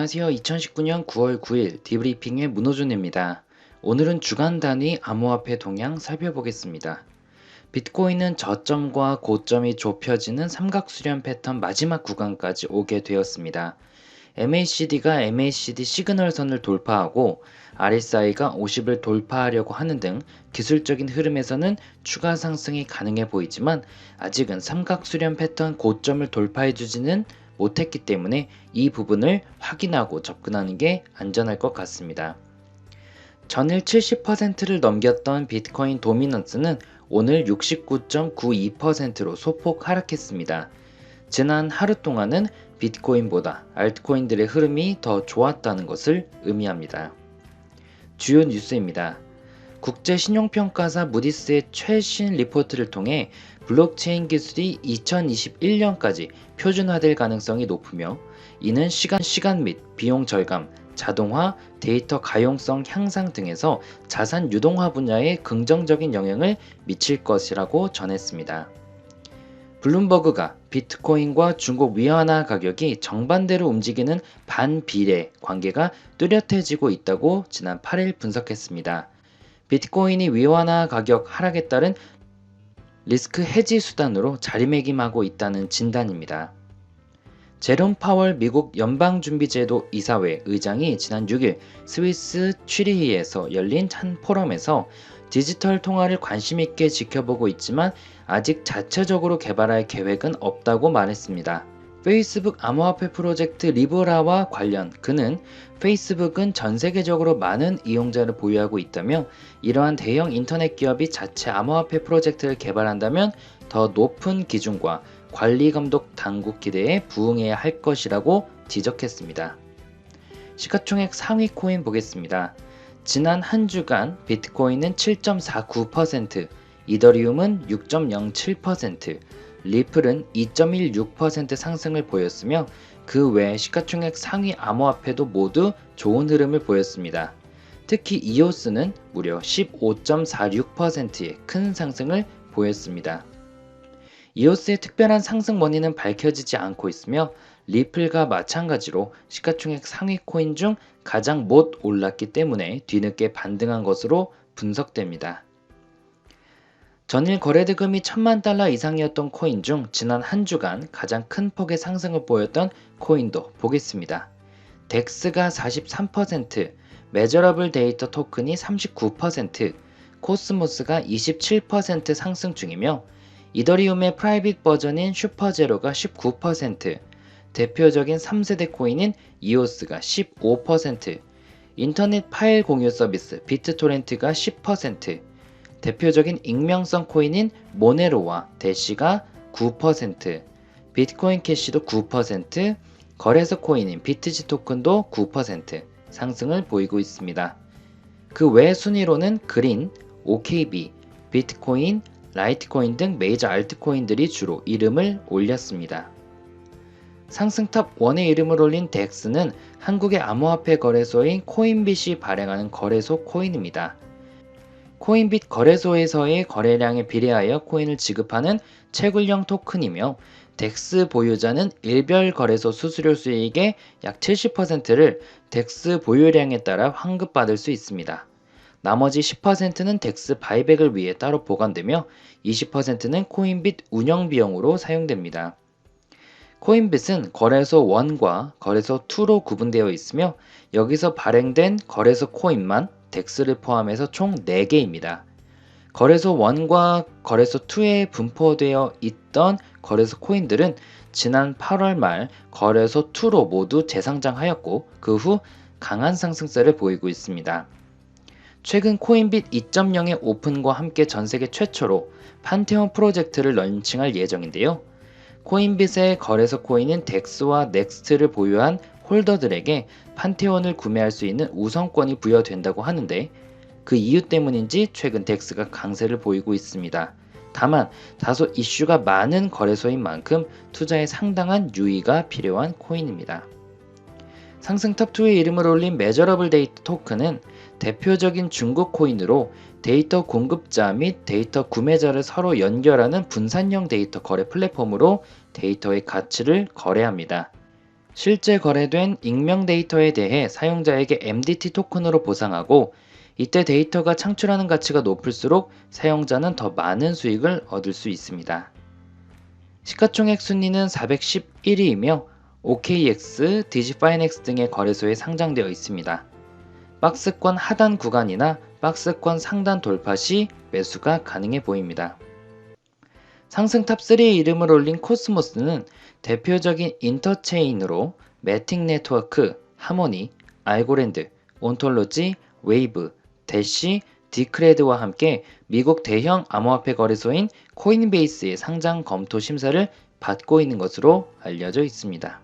안녕하세요. 2019년 9월 9일 디브리핑의 문호준입니다. 오늘은 주간 단위 암호화폐 동향 살펴보겠습니다. 비트코인은 저점과 고점이 좁혀지는 삼각수렴 패턴 마지막 구간까지 오게 되었습니다. MACD가 MACD 시그널선을 돌파하고 RSI가 50을 돌파하려고 하는 등 기술적인 흐름에서는 추가 상승이 가능해 보이지만 아직은 삼각수렴 패턴 고점을 돌파해주지는 못했기 때문에 이 부분을 확인하고 접근하는 게 안전할 것 같습니다. 전일 70%를 넘겼던 비트코인 도미넌스는 오늘 69.92%로 소폭 하락했습니다. 지난 하루 동안은 비트코인보다 알트코인들의 흐름이 더 좋았다는 것을 의미합니다. 주요 뉴스입니다. 국제신용평가사 무디스의 최신 리포트를 통해 블록체인 기술이 2021년까지 표준화될 가능성이 높으며 이는 시간, 시간 및 비용 절감, 자동화, 데이터 가용성 향상 등에서 자산 유동화 분야에 긍정적인 영향을 미칠 것이라고 전했습니다. 블룸버그가 비트코인과 중국 위안화 가격이 정반대로 움직이는 반비례 관계가 뚜렷해지고 있다고 지난 8일 분석했습니다. 비트코인이 위안화 가격 하락에 따른 리스크 해지 수단으로 자리매김하고 있다는 진단입니다. 제롬 파월 미국 연방준비제도 이사회 의장이 지난 6일 스위스 취리히에서 열린 한 포럼에서 디지털 통화를 관심있게 지켜보고 있지만 아직 자체적으로 개발할 계획은 없다고 말했습니다. 페이스북 암호화폐 프로젝트 리브라와 관련 그는 페이스북은 전 세계적으로 많은 이용자를 보유하고 있다며 이러한 대형 인터넷 기업이 자체 암호화폐 프로젝트를 개발한다면 더 높은 기준과 관리 감독 당국 기대에 부응해야 할 것이라고 지적했습니다. 시가총액 상위 코인 보겠습니다. 지난 한 주간 비트코인은 7.49%, 이더리움은 6.07%, 리플은 2.16% 상승을 보였으며 그 외 시가총액 상위 암호화폐도 모두 좋은 흐름을 보였습니다. 특히 이오스는 무려 15.46%의 큰 상승을 보였습니다. 이오스의 특별한 상승 원인은 밝혀지지 않고 있으며 리플과 마찬가지로 시가총액 상위 코인 중 가장 못 올랐기 때문에 뒤늦게 반등한 것으로 분석됩니다. 전일 거래 대금이 천만 달러 이상이었던 코인 중 지난 한 주간 가장 큰 폭의 상승을 보였던 코인도 보겠습니다. 덱스가 43%, 메저러블 데이터 토큰이 39%, 코스모스가 27% 상승 중이며 이더리움의 프라이빗 버전인 슈퍼제로가 19%, 대표적인 3세대 코인인 이오스가 15%, 인터넷 파일 공유 서비스 비트토렌트가 10%, 대표적인 익명성 코인인 모네로와 대시가 9%, 비트코인 캐시도 9%, 거래소 코인인 비트지 토큰도 9% 상승을 보이고 있습니다. 그 외 순위로는 그린, OKB, 비트코인, 라이트코인 등 메이저 알트코인들이 주로 이름을 올렸습니다. 상승탑 1의 이름을 올린 덱스는 한국의 암호화폐 거래소인 코인빗이 발행하는 거래소 코인입니다. 코인빗 거래소에서의 거래량에 비례하여 코인을 지급하는 채굴형 토큰이며 덱스 보유자는 일별 거래소 수수료 수익의 약 70%를 덱스 보유량에 따라 환급받을 수 있습니다. 나머지 10%는 덱스 바이백을 위해 따로 보관되며 20%는 코인빗 운영 비용으로 사용됩니다. 코인빗은 거래소 1과 거래소 2로 구분되어 있으며 여기서 발행된 거래소 코인만 덱스를 포함해서 총 4개입니다. 거래소 1과 거래소 2에 분포되어 있던 거래소 코인들은 지난 8월 말 거래소 2로 모두 재상장하였고 그 후 강한 상승세를 보이고 있습니다. 최근 코인빗 2.0의 오픈과 함께 전 세계 최초로 판테온 프로젝트를 런칭할 예정인데요. 코인빗의 거래소 코인인 덱스와 넥스트를 보유한 홀더들에게 판테온을 구매할 수 있는 우선권이 부여된다고 하는데 그 이유 때문인지 최근 덱스가 강세를 보이고 있습니다. 다만 다소 이슈가 많은 거래소인 만큼 투자에 상당한 유의가 필요한 코인입니다. 상승 탑2의 이름을 올린 메저러블 데이터 토큰은 대표적인 중국 코인으로 데이터 공급자 및 데이터 구매자를 서로 연결하는 분산형 데이터 거래 플랫폼으로 데이터의 가치를 거래합니다. 실제 거래된 익명 데이터에 대해 사용자에게 MDT 토큰으로 보상하고 이때 데이터가 창출하는 가치가 높을수록 사용자는 더 많은 수익을 얻을 수 있습니다. 시가총액 순위는 411위이며 OKX, 디지파이넥스 등의 거래소에 상장되어 있습니다. 박스권 하단 구간이나 박스권 상단 돌파 시 매수가 가능해 보입니다. 상승 탑3의 이름을 올린 코스모스는 대표적인 인터체인으로 매틱 네트워크, 하모니, 알고랜드, 온톨로지, 웨이브, 대시, 디크레드와 함께 미국 대형 암호화폐 거래소인 코인베이스의 상장 검토 심사를 받고 있는 것으로 알려져 있습니다.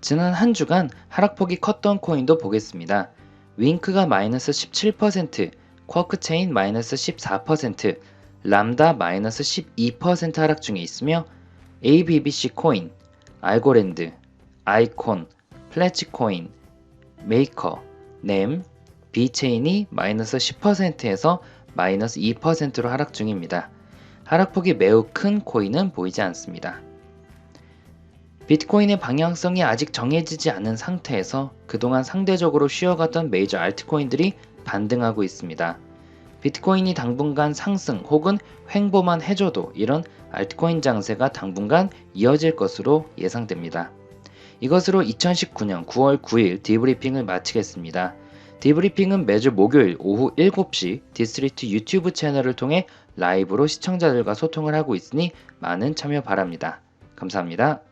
지난 한 주간 하락폭이 컸던 코인도 보겠습니다. 윙크가 마이너스 17%, 쿼크체인 마이너스 14%, 람다 마이너스 12% 하락 중에 있으며 ABBC 코인, 알고랜드, 아이콘, 플래치 코인, 메이커, 넴, 비체인이 마이너스 10%에서 마이너스 2%로 하락 중입니다. 하락폭이 매우 큰 코인은 보이지 않습니다. 비트코인의 방향성이 아직 정해지지 않은 상태에서 그동안 상대적으로 쉬어갔던 메이저 알트코인들이 반등하고 있습니다. 비트코인이 당분간 상승 혹은 횡보만 해줘도 이런 알트코인 장세가 당분간 이어질 것으로 예상됩니다. 이것으로 2019년 9월 9일 디브리핑을 마치겠습니다. 디브리핑은 매주 목요일 오후 7시 디스트리트 유튜브 채널을 통해 라이브로 시청자들과 소통을 하고 있으니 많은 참여 바랍니다. 감사합니다.